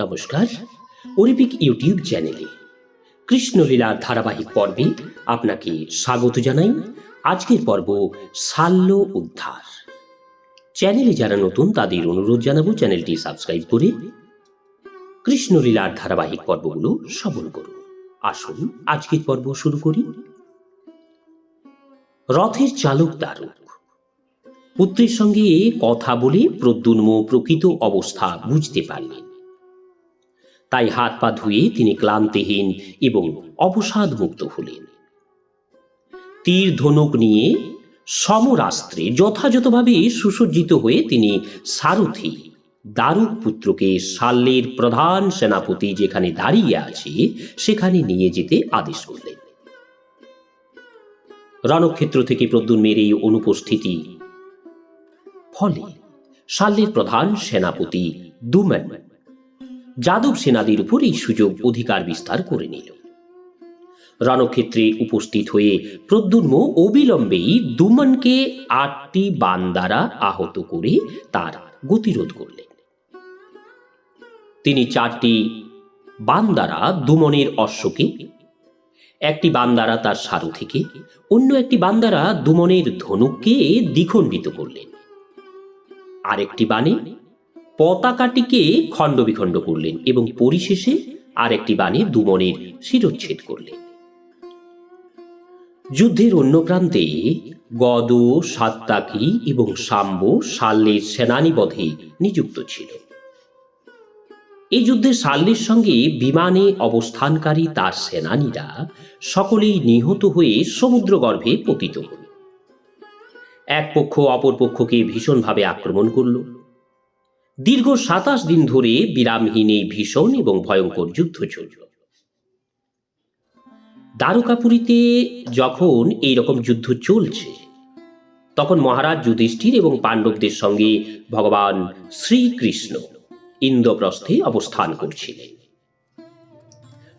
নমস্কার, Olympic YouTube চ্যানেলে কৃষ্ণলীলার ধারাবাহিক পর্বে আপনাকে স্বাগত জানাই। আজকের পর্ব শাল্য উদ্ধার। চ্যানেলে যারা নতুন, তাদের অনুরোধ জানাব চ্যানেলটি সাবস্ক্রাইব করে কৃষ্ণলীলার ধারাবাহিক পর্বগুলো শ্রবণ করুন। আসুন, আজকের পর্ব শুরু করি। রথের চালক দারুক পুত্রের সঙ্গে কথা বলে প্রদ্যুন্ম প্রকৃত অবস্থা বুঝতে পারলেন। তাই হাত পা ধুয়ে তিনি ক্লান্তিহীন এবং অবসাদ মুক্ত হলেন। তীর ধনুক নিয়ে সমরাস্ত্রে যথাযথভাবে সুসজ্জিত হয়ে তিনি সারথি দারুক পুত্রকে শাল্যের প্রধান সেনাপতি যেখানে দাঁড়িয়ে আছে, সেখানে নিয়ে যেতে আদেশ করলেন। রণক্ষেত্র থেকে প্রদ্যুন্মের এই অনুপস্থিতি, ফলে শাল্যের প্রধান সেনাপতি দুম্যান যাদব সেনাদের উপর এই সুযোগ অধিকার বিস্তার করে নিল। রণক্ষেত্রে উপস্থিত হয়ে প্রদ্যুন্ম অবিলম্বেই দুমনকে আটটি বান দ্বারা আহত করে তার গতিরোধ করলেন। তিনি চারটি বান দ্বারা দুমনের অশ্বকে, একটি বান দ্বারা তার সারথিকে অন্য একটি বান দ্বারা দুমনের ধনুককে দ্বিখণ্ডিত করলেন। আরেকটি বানে পতাকাটিকে খণ্ড বিখণ্ড করলেন এবং পরিশেষে আরেকটি বানে দুমনের শিরচ্ছেদ করলেন। যুদ্ধের অন্য প্রান্তে গদ, সাত্তাকি এবং সাম্ব শাল্যের সেনানিবধে নিযুক্ত ছিল। এই যুদ্ধে শাল্যের সঙ্গে বিমানে অবস্থানকারী তার সেনানীরা সকলেই নিহত হয়ে সমুদ্রগর্ভে পতিত হল। এক পক্ষ অপর পক্ষকে ভীষণভাবে আক্রমণ করল। দীর্ঘ সাতাশ দিন ধরে বিরামহীন এই ভীষণ এবং ভয়ঙ্কর যুদ্ধ চলল। দ্বারকাপুরীতে যখন এই রকম যুদ্ধ চলছে, তখন মহারাজ যুধিষ্ঠির এবং পাণ্ডবদের সঙ্গে ভগবান শ্রীকৃষ্ণ ইন্দ্রপ্রস্থে অবস্থান করছিলেন।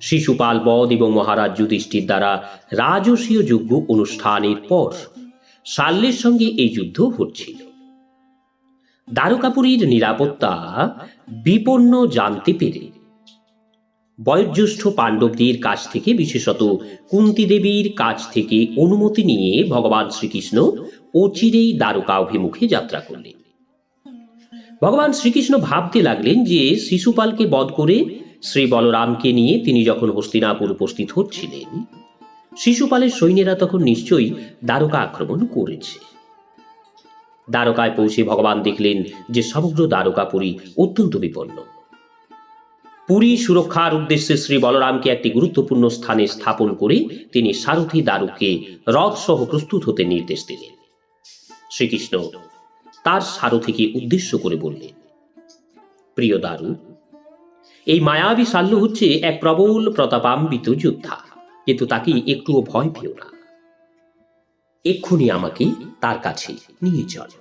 শিশুপাল বধ এবং মহারাজ যুধিষ্ঠির দ্বারা রাজসীয় যজ্ঞ অনুষ্ঠানের পর শাল্যের সঙ্গে এই যুদ্ধ হচ্ছিল। দ্বারকাপুরীর নিরাপত্তা বিপন্ন জানতে পেরে। বয়োজ্যেষ্ঠ পাণ্ডবদের কাছ থেকে, বিশেষত কুন্তি দেবীর কাছ থেকে অনুমতি নিয়ে ভগবান শ্রীকৃষ্ণ অচিরেই দ্বারকা অভিমুখে যাত্রা করলেন। ভগবান শ্রীকৃষ্ণ ভাবতে লাগলেন যে শিশুপালকে বধ করে শ্রী বলরামকে নিয়ে তিনি যখন হস্তিনাপুর উপস্থিত হচ্ছিলেন, শিশুপালের সৈন্যেরা তখন নিশ্চয়ই দ্বারকা আক্রমণ করেছে। দ্বারকায় পৌঁছে ভগবান দেখলেন যে সমগ্র দ্বারকাপুরী অত্যন্ত বিপন্ন। পুরী সুরক্ষার উদ্দেশ্যে শ্রী বলরামকে একটি গুরুত্বপূর্ণ স্থানে স্থাপন করে তিনি সারথি দারুকে রথ সহ প্রস্তুত হতে নির্দেশ দিলেন। শ্রীকৃষ্ণ তার সারথিকে উদ্দেশ্য করে বললেন, প্রিয় দারু এই মায়াবী শাল্য হচ্ছে এক প্রবল প্রতাপাম্বিত যোদ্ধা, কিন্তু তাকে একটুও ভয় পেও না। এক্ষুনি আমাকে তার কাছে নিয়ে চল।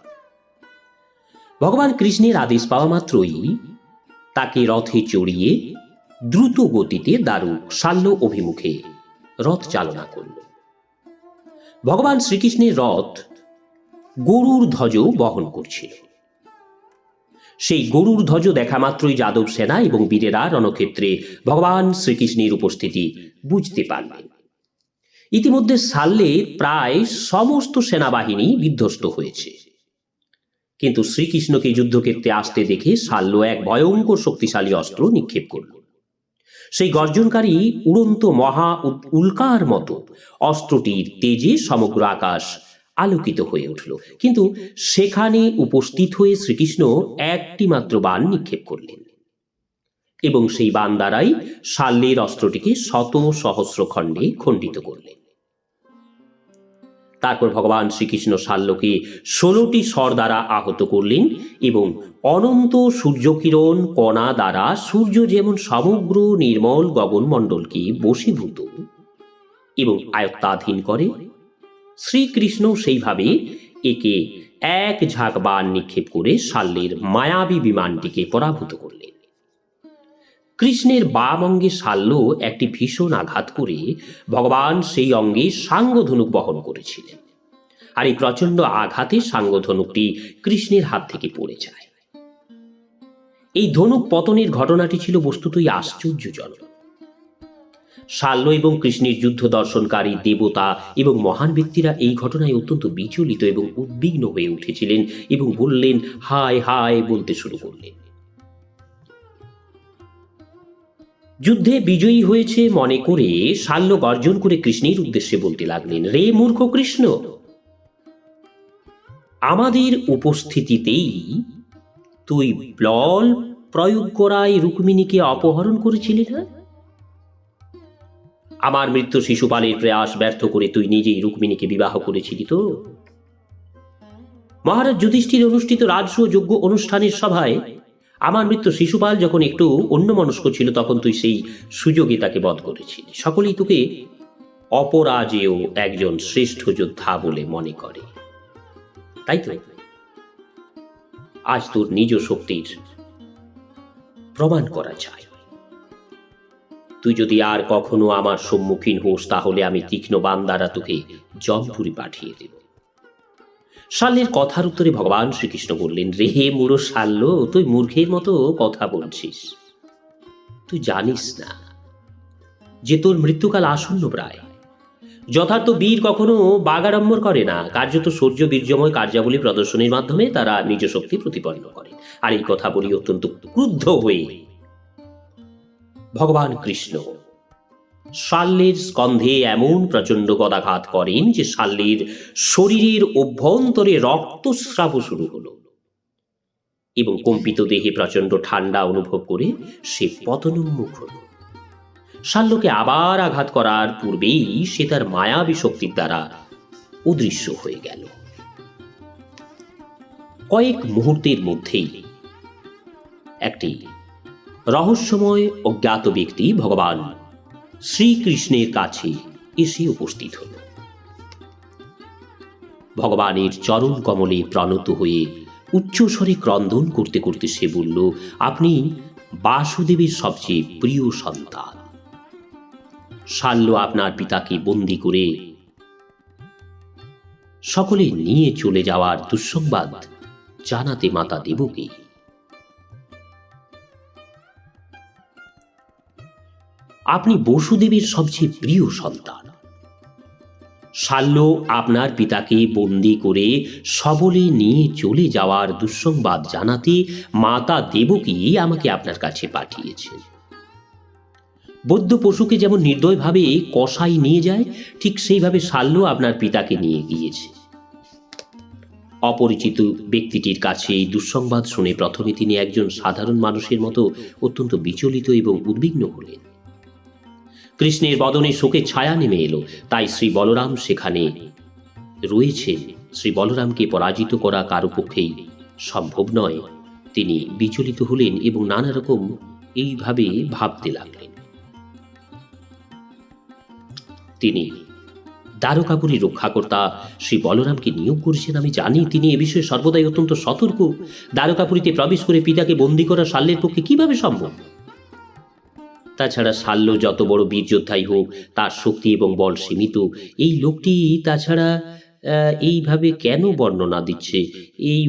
ভগবান কৃষ্ণের আদেশ পাওয়া মাত্রই তাকে রথে চড়িয়ে দ্রুত গতিতে দারুক শাল্য অভিমুখে রথ চালনা করল। ভগবান শ্রীকৃষ্ণের রথ গরুর ধ্বজ বহন করছিল। সেই গরুর ধ্বজ দেখা মাত্রই যাদব সেনা এবং বীরেরা রণক্ষেত্রে ভগবান শ্রীকৃষ্ণের উপস্থিতি বুঝতে পারলেন। ইতিমধ্যে সাল্লে প্রায় সমস্ত সেনাবাহিনী বিধ্বস্ত হয়েছে। কিন্তু শ্রীকৃষ্ণকে যুদ্ধক্ষেত্রে আসতে দেখে শাল্য এক ভয়ঙ্কর শক্তিশালী অস্ত্র নিক্ষেপ করল। সেই গর্জনকারী উড়ন্ত মহা উল্কার মতো অস্ত্রটির তেজে সমগ্র আকাশ আলোকিত হয়ে উঠল। কিন্তু সেখানে উপস্থিত হয়ে শ্রীকৃষ্ণ একটি মাত্র বাণ নিক্ষেপ করলেন এবং সেই বান দ্বারাই শাল্যের অস্ত্রটিকে শত সহস্র খণ্ডে খণ্ডিত করলেন। তারপর ভগবান শ্রীকৃষ্ণ শাল্যকে ষোলোটি স্বর দ্বারা আহত করলেন এবং অনন্ত সূর্যকিরণ কণা দ্বারা সূর্য যেমন সমগ্র নির্মল গগনমণ্ডলকে বশীভূত এবং আয়ত্তাধীন করে, শ্রীকৃষ্ণ সেইভাবে একে এক ঝাঁক বাণ নিক্ষেপ করে শাল্যের মায়াবী বিমানটিকে পরাভূত করলেন। কৃষ্ণের বাম অঙ্গে শাল্য একটি ভীষণ আঘাত করে ভগবান সেই অঙ্গে সাঙ্গধনুক বহন করেছিলেন। আর এই প্রচণ্ড আঘাতে সাঙ্গধনুকটি কৃষ্ণের হাত থেকে পড়ে যায়। এই ধনুক পতনের ঘটনাটি ছিল বস্তুতই আশ্চর্যজনক। শাল্য এবং কৃষ্ণের যুদ্ধ দর্শনকারী দেবতা এবং মহান ব্যক্তিরা এই ঘটনায় অত্যন্ত বিচলিত এবং উদ্বিগ্ন হয়ে উঠেছিলেন এবং বললেন, হায় হায়, বলতে শুরু করলেন। যুদ্ধে বিজয়ী হয়েছে মনে করে শাল্য গর্জন করে কৃষ্ণের উদ্দেশ্যে বলতে লাগলেন, রে মূর্খ কৃষ্ণ, আমাদের উপস্থিতিতেই তুই ব্লল প্রয়োগ করায় রুক্মিণীকে অপহরণ করেছিলি না? আমার মৃত্যু শিশুপালের প্রয়াস ব্যর্থ করে তুই নিজেই রুক্মিণীকে বিবাহ করেছিলি তো? মহারাজ যুধিষ্ঠির অনুষ্ঠিত রাজস্ব যোগ্য অনুষ্ঠানের সভায় আমার মৃত্যু শিশুপাল যখন একটু অন্য মনস্ক ছিল, তখন তুই সেই সুযোগে তাকে বধ করেছিলি। সকলেই তোকে অপরাজেয় একজন শ্রেষ্ঠ যোদ্ধা বলে মনে করে। তাই তো? আজ তোর নিজ শক্তির প্রমাণ করা চাই তুই যদি আর কখনো আমার সম্মুখীন হোস, তাহলে আমি তীক্ষ্ণ বান দ্বারা তোকে জমপুরি পাঠিয়ে দেব। শাল্যের কথার উত্তরে ভগবান শ্রীকৃষ্ণ বললেন রে মুড়ো শাল্য, তুই মূর্খের মতো কথা বলছিস। তুই জানিস না যে তোর মৃত্যুকাল আসন্ন প্রায়। যথার্থ বীর কখনো বাগাড়ম্বর করে না। কার্যত সূর্য বীর্যময় কার্যাবলী প্রদর্শনের মাধ্যমে তারা নিজ শক্তি প্রতিপন্ন করে। আর এই কথা বলি অত্যন্ত ক্রুদ্ধ হয়ে ভগবান কৃষ্ণ শাল্যের স্কন্ধে এমন প্রচণ্ড গদাঘাত করেন যে শাল্যের শরীরের অভ্যন্তরে রক্তস্রাব শুরু হলো। এবং কম্পিত দেহে প্রচণ্ড ঠান্ডা অনুভব করে সে পতনোন্মুখ হল। শাল্যকে আবার আঘাত করার পূর্বেই সে তার মায়াবী শক্তির দ্বারা অদৃশ্য হয়ে গেল। কয়েক মুহূর্তের মধ্যেই একটি রহস্যময় অজ্ঞাত ব্যক্তি ভগবান শ্রীকৃষ্ণের কাছে এসে উপস্থিত হল। ভগবানের চরণ কমলে প্রণত হয়ে উচ্চস্বরে ক্রন্দন করতে করতে সে বলল, আপনি বাসুদেবের সবচেয়ে প্রিয় সন্তান। শাল্য আপনার পিতাকে বন্দি করে সকলে নিয়ে চলে যাওয়ার দুঃসংবাদ জানাতে মাতা দেবকে আপনি বসুদেবের সবচেয়ে প্রিয় সন্তান। শাল্য আপনার পিতাকে বন্দি করে সবলে নিয়ে চলে যাওয়ার দুঃসংবাদ জানাতে মাতা দেবকী আমাকে আপনার কাছে পাঠিয়েছেন। বৌদ্ধ পশুকে যেমন নির্দয়ভাবে কষাই নিয়ে যায়, ঠিক সেইভাবে শাল্য আপনার পিতাকে নিয়ে গিয়েছে। অপরিচিত ব্যক্তিটির কাছে এই দুঃসংবাদ শুনে প্রথমে তিনি একজন সাধারণ মানুষের মতো অত্যন্ত বিচলিত এবং উদ্বিগ্ন হলেন। কৃষ্ণের বদনে শোকে ছায়া নেমে এলো। তাই শ্রী বলরাম সেখানে রয়েছে। শ্রী বলরামকে পরাজিত করা কারও পক্ষেই সম্ভব নয়। তিনি বিচলিত হলেন এবং নানা রকম এইভাবে ভাবতে লাগলেন। তিনি দ্বারকাপুরী রক্ষাকর্তা শ্রী বলরামকে নিয়োগ করেছেন আমি জানি। তিনি এ বিষয়ে সর্বদাই অত্যন্ত সতর্ক। দ্বারকাপুরীতে প্রবেশ করে পিতাকে বন্দী করা শাল্যের পক্ষে কীভাবে সম্ভব? তাছাড়া শাল্য যত বড় বীর যোদ্ধাই হোক, তার শক্তি এবং বল সীমিত। এই লোকটি তাছাড়া এইভাবে কেন বর্ণনা দিচ্ছে? এই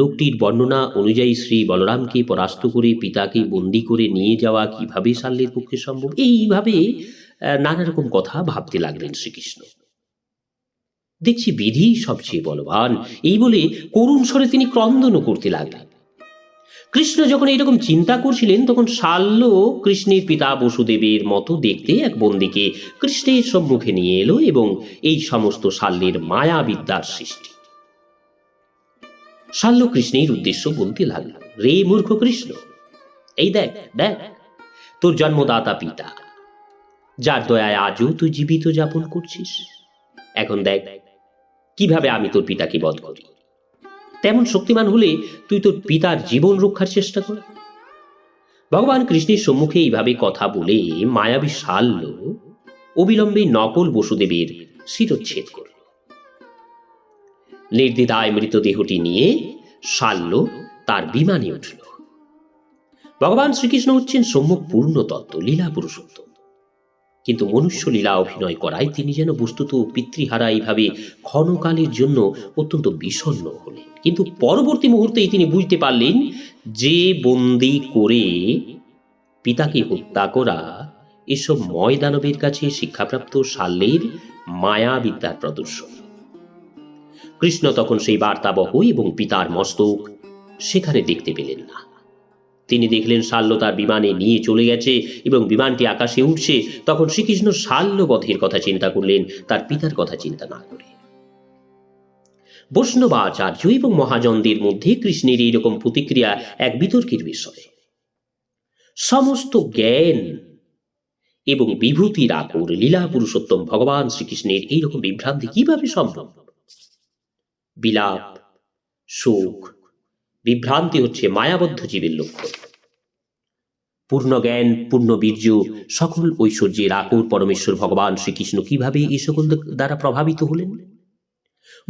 লোকটির বর্ণনা অনুযায়ী শ্রী বলরামকে পরাস্ত করে পিতাকে বন্দি করে নিয়ে যাওয়া কীভাবে শাল্যের পক্ষে সম্ভব? এইভাবে নানা রকম কথা ভাবতে লাগলেন শ্রীকৃষ্ণ। দেখছি বিধি সবচেয়ে বলবান। এই বলে করুণ স্বরে তিনি ক্রন্দনও করতে লাগলেন। কৃষ্ণ যখন এরকম চিন্তা করছিলেন, তখন শাল্য কৃষ্ণের পিতা বসুদেবের মতো দেখতে এক বন্দিকে কৃষ্ণের সম্মুখে নিয়ে এলো এবং এই সমস্ত শাল্যের মায়াবিদ্যার সৃষ্টি। শাল্য কৃষ্ণের উদ্দেশ্য বলতে লাগল, রে মূর্খ কৃষ্ণ, এই দেখ দেখ, তোর জন্মদাতা পিতা, যার দয়ায় আজও তুই জীবিত যাপন করছিস। এখন দেখ, কীভাবে আমি তোর পিতাকে বধ করি? তেমন শক্তিমান হলে তুই তোর পিতার জীবন রক্ষার চেষ্টা কর। ভগবান কৃষ্ণের সম্মুখে এইভাবে কথা বলে মায়াবী শাল্য অবিলম্বে নকল বসুদেবের শিরচ্ছেদ করল। নির্দ্বিধায় মৃতদেহটি নিয়ে শাল্য তার বিমানে উঠল। ভগবান শ্রীকৃষ্ণ হচ্ছেন সম্মুখ পূর্ণ তত্ত্ব লীলা পুরুষোত্তম কিন্তু মনুষ্য লীলা অভিনয় করায় তিনি যেন বস্তুত পিতৃহারা এইভাবে ক্ষণকালের জন্য অত্যন্ত বিষণ্ণ হলেন। কিন্তু পরবর্তী মুহূর্তেই তিনি বুঝতে পারলেন যে বন্দি করে পিতাকে হত্যা করা এসব ময়দানবের কাছে শিক্ষাপ্রাপ্ত শাল্যের মায়াবিদ্যার প্রদর্শন। কৃষ্ণ তখন সেই বার্তাবহ এবং পিতার মস্তক সেখানে দেখতে পেলেন না। তিনি দেখলেন শাল্য তার বিমানে নিয়ে চলে গেছে এবং বিমানটি আকাশে উঠছে তখন শ্রীকৃষ্ণ শাল্য বধের কথা চিন্তা করলেন, তার পিতার কথা চিন্তা না করে। বৈষ্ণবাচার্য এবং মহাজনদের মধ্যে কৃষ্ণের এইরকম প্রতিক্রিয়া এক বিতর্কের বিষয়। সমস্ত জ্ঞান এবং বিভূতির আকর, লীলা পুরুষোত্তম ভগবান শ্রীকৃষ্ণের এইরকম বিভ্রান্তি কীভাবে সম্ভব? বিলাপ, শোক বিভ্রান্তি হচ্ছে মায়াবদ্ধ জীবের লক্ষণ পূর্ণ জ্ঞান পূর্ণ বীর্য সকল ঐশ্বর্যের আকর পরমেশ্বর ভগবান শ্রীকৃষ্ণ কীভাবে এই সকল দ্বারা প্রভাবিত হলেন?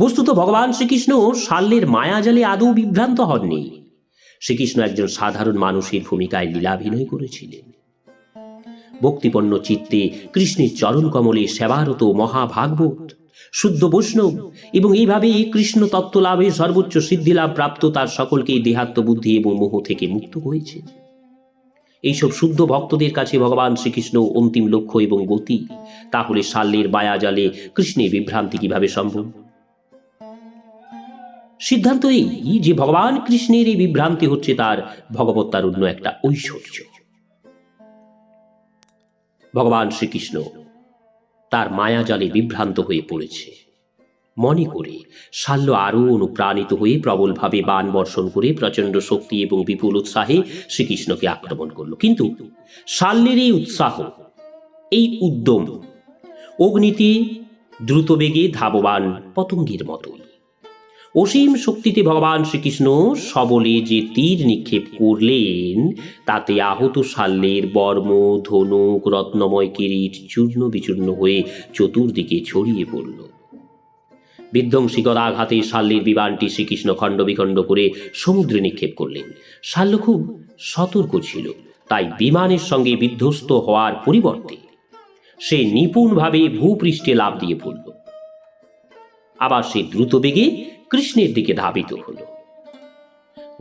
বস্তুত ভগবান শ্রীকৃষ্ণ শাল্যের মায়াজালে আদৌ বিভ্রান্ত হননি। শ্রীকৃষ্ণ একজন সাধারণ মানুষের ভূমিকায় লীলাভিনয় করেছিলেন। ভক্তিপন্ন চিত্তে কৃষ্ণের চরণ কমলে সেবারত মহাভাগবত শুদ্ধ বৈষ্ণব। এবং এইভাবে কৃষ্ণ তত্ত্ব লাভে সর্বোচ্চ সিদ্ধিলাভ প্রাপ্ত তার সকলকেই দেহাত্ম বুদ্ধি এবং মোহ থেকে মুক্ত হয়েছে। এইসব শুদ্ধ ভক্তদের কাছে ভগবান শ্রীকৃষ্ণ অন্তিম লক্ষ্য এবং গতি। তাহলে শাল্যের বায়াজালে কৃষ্ণের বিভ্রান্তি কীভাবে সম্ভব? সিদ্ধান্ত এই যে ভগবান কৃষ্ণের এই বিভ্রান্তি হচ্ছে তার ভগবত্তারুণ্য একটা ঐশ্বর্য। ভগবান শ্রীকৃষ্ণ তার মায়া মায়াজালে বিভ্রান্ত হয়ে পড়েছে। মনে করে শাল্য আরও অনুপ্রাণিত হয়ে প্রবলভাবে বান বর্ষণ করে প্রচণ্ড শক্তি এবং বিপুল উৎসাহে শ্রীকৃষ্ণকে আক্রমণ করল। কিন্তু শাল্যের এই উৎসাহ, এই উদ্যম অগ্নিতে দ্রুতবেগে ধাববান পতঙ্গের মতোই। অসীম শক্তিতে ভগবান শ্রীকৃষ্ণ সবলে যে তীর নিক্ষেপ করলেন, তাতে আহত শাল্যের বর্ম, ধনুক, রত্নময় কিরিট চূর্ণ বিচূর্ণ হয়ে চতুর্দিকে ছড়িয়ে পড়ল। বিধ্বংসীকর আঘাতে শাল্যের বিমানটি শ্রীকৃষ্ণ খণ্ড বিখণ্ড করে সমুদ্রে নিক্ষেপ করলেন। শাল্য খুব সতর্ক ছিল, তাই বিমানের সঙ্গে বিধ্বস্ত হওয়ার পরিবর্তে সে নিপুণভাবে ভূপৃষ্ঠে লাভ দিয়ে পড়ল। আবার সে দ্রুত বেগে কৃষ্ণের দিকে ধাবিত হল।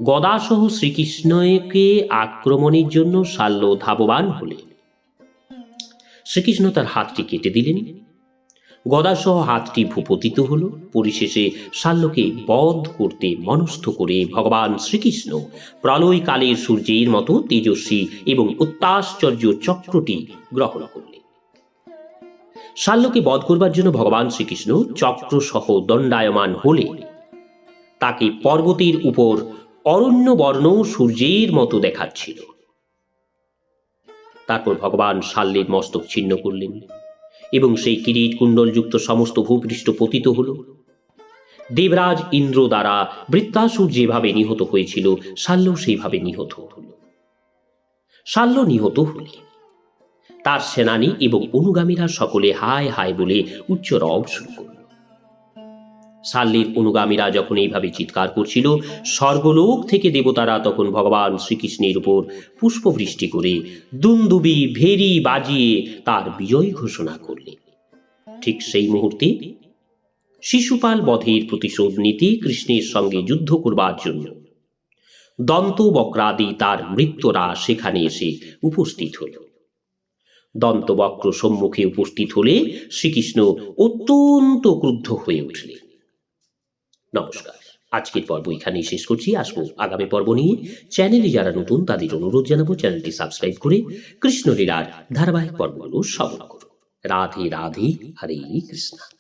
গদাসহ শ্রীকৃষ্ণকে আক্রমণের জন্য শাল্য ধাববান হলেন। শ্রীকৃষ্ণ তার হাতটি কেটে দিলেন। গদাসহ হাতটি ভূপতিত হল। পরিশেষে শাল্যকে বধ করতে মনস্থ করে ভগবান শ্রীকৃষ্ণ প্রলয়কালের সূর্যের মতো তেজস্বী এবং অত্যাশ্চর্য চক্রটি গ্রহণ করলেন। শাল্যকে বধ করবার জন্য ভগবান শ্রীকৃষ্ণ চক্রসহ দণ্ডায়মান হলে তাকে পর্বতের উপর অরণ্য বর্ণ সূর্যের মতো দেখাচ্ছিল। তারপর ভগবান শাল্যের মস্তক ছিন্ন করলেন এবং সেই কিরিট কুণ্ডলযুক্ত সমস্ত ভূপৃষ্ঠ পতিত হল। দেবরাজ ইন্দ্র দ্বারা বৃত্তাসুর যেভাবে নিহত হয়েছিল, শাল্য সেইভাবে নিহত হল। শাল্য নিহত হলে তার সেনানী এবং অনুগামীরা সকলে হায় হায় বলে উচ্চ রব শুরু করল। শাল্যের অনুগামীরা যখন এইভাবে চিৎকার করছিল, স্বর্গলোক থেকে দেবতারা তখন ভগবান শ্রীকৃষ্ণের উপর পুষ্পবৃষ্টি করে দুন্দুবি ভেরি বাজিয়ে তার বিজয় ঘোষণা করলেন। ঠিক সেই মুহূর্তে শিশুপাল বধের প্রতিশোধ নিতে কৃষ্ণের সঙ্গে যুদ্ধ করবার জন্য দন্ত বক্রাদি তার মৃত্যুরা সেখানে এসে উপস্থিত হল। দন্তবক্র সম্মুখে উপস্থিত হলে শ্রীকৃষ্ণ অত্যন্ত ক্রুদ্ধ হয়ে উঠলেন। নমস্কার। আজকের পর্ব এখানেই শেষ করছি। আসব আগামী পর্ব নিয়ে। চ্যানেলে যারা নতুন, তাদের অনুরোধ জানাব চ্যানেলটি সাবস্ক্রাইব করে কৃষ্ণ কৃষ্ণলীলার ধারাবাহিক পর্বগুলো শ্রবণ করুন রাধে রাধে, হরে কৃষ্ণ।